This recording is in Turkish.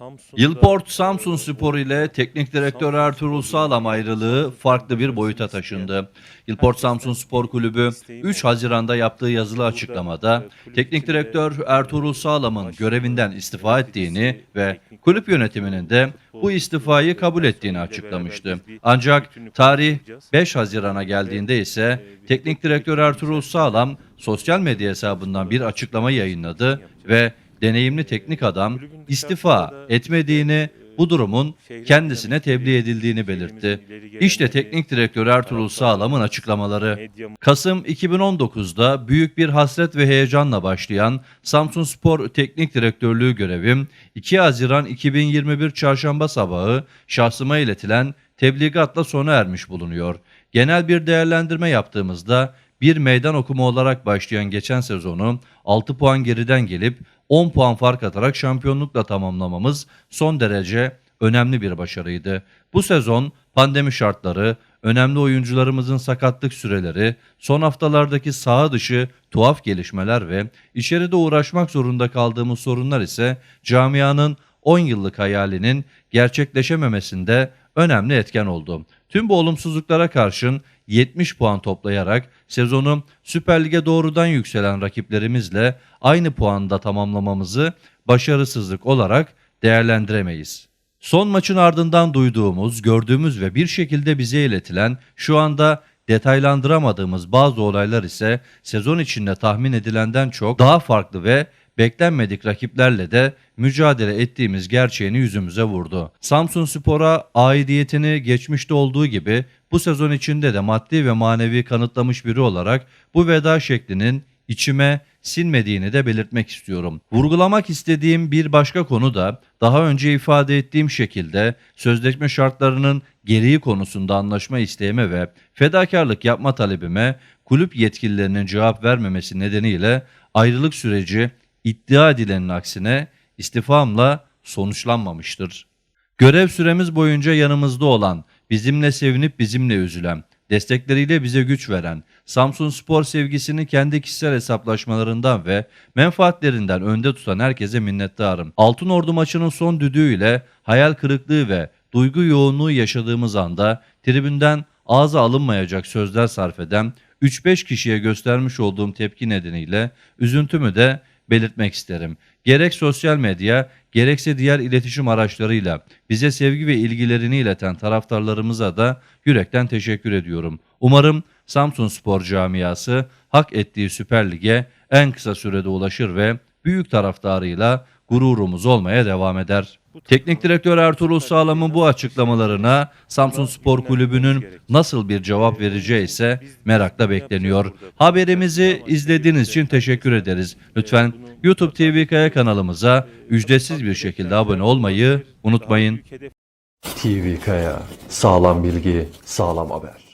Samsun'da- Yılport Samsun Spor ile teknik direktör Ertuğrul Sağlam ayrılığı farklı bir boyuta taşındı. Yılport Samsun Spor Kulübü 3 Haziran'da yaptığı yazılı açıklamada teknik direktör Ertuğrul Sağlam'ın görevinden istifa ettiğini ve kulüp yönetiminin de bu istifayı kabul ettiğini açıklamıştı. Ancak tarih 5 Haziran'a geldiğinde ise teknik direktör Ertuğrul Sağlam sosyal medya hesabından bir açıklama yayınladı ve deneyimli teknik adam istifa etmediğini, bu durumun kendisine tebliğ edildiğini belirtti. İşte teknik direktör Ertuğrul Sağlam'ın açıklamaları. Kasım 2019'da büyük bir hasret ve heyecanla başlayan Samsun Spor Teknik Direktörlüğü görevim 2 Haziran 2021 Çarşamba sabahı şahsıma iletilen tebligatla sona ermiş bulunuyor. Genel bir değerlendirme yaptığımızda bir meydan okuma olarak başlayan geçen sezonu 6 puan geriden gelip 10 puan fark atarak şampiyonlukla tamamlamamız son derece önemli bir başarıydı. Bu sezon pandemi şartları, önemli oyuncularımızın sakatlık süreleri, son haftalardaki saha dışı tuhaf gelişmeler ve içeride uğraşmak zorunda kaldığımız sorunlar ise camianın 10 yıllık hayalinin gerçekleşememesinde önemli etken oldu. Tüm bu olumsuzluklara karşın 70 puan toplayarak sezonu Süper Lig'e doğrudan yükselen rakiplerimizle aynı puanda tamamlamamızı başarısızlık olarak değerlendiremeyiz. Son maçın ardından duyduğumuz, gördüğümüz ve bir şekilde bize iletilen şu anda detaylandıramadığımız bazı olaylar ise sezon içinde tahmin edilenden çok daha farklı ve beklenmedik rakiplerle de mücadele ettiğimiz gerçeğini yüzümüze vurdu. Samsun Spor'a aidiyetini geçmişte olduğu gibi bu sezon içinde de maddi ve manevi kanıtlamış biri olarak bu veda şeklinin içime sinmediğini de belirtmek istiyorum. Vurgulamak istediğim bir başka konu da daha önce ifade ettiğim şekilde sözleşme şartlarının gereği konusunda anlaşma isteğime ve fedakarlık yapma talebime kulüp yetkililerinin cevap vermemesi nedeniyle ayrılık süreci iddia edilenin aksine istifamla sonuçlanmamıştır. Görev süremiz boyunca yanımızda olan, bizimle sevinip bizimle üzülen, destekleriyle bize güç veren, Samsun Spor sevgisini kendi kişisel hesaplaşmalarından ve menfaatlerinden önde tutan herkese minnettarım. Altın Ordu maçının son düdüğüyle hayal kırıklığı ve duygu yoğunluğu yaşadığımız anda tribünden ağza alınmayacak sözler sarf eden 3-5 kişiye göstermiş olduğum tepki nedeniyle üzüntümü de belirtmek isterim. Gerek sosyal medya, gerekse diğer iletişim araçlarıyla bize sevgi ve ilgilerini ileten taraftarlarımıza da yürekten teşekkür ediyorum. Umarım Samsun Spor camiası hak ettiği Süper Lig'e en kısa sürede ulaşır ve büyük taraftarıyla gururumuz olmaya devam eder. Teknik direktör Ertuğrul Sağlam'ın bu açıklamalarına Samsun Spor Kulübü'nün nasıl bir cevap vereceği ise merakla bekleniyor. Haberimizi izlediğiniz için teşekkür ederiz. Lütfen YouTube TV Kaya kanalımıza ücretsiz bir şekilde abone olmayı unutmayın. TV Kaya. Sağlam bilgi, sağlam haber.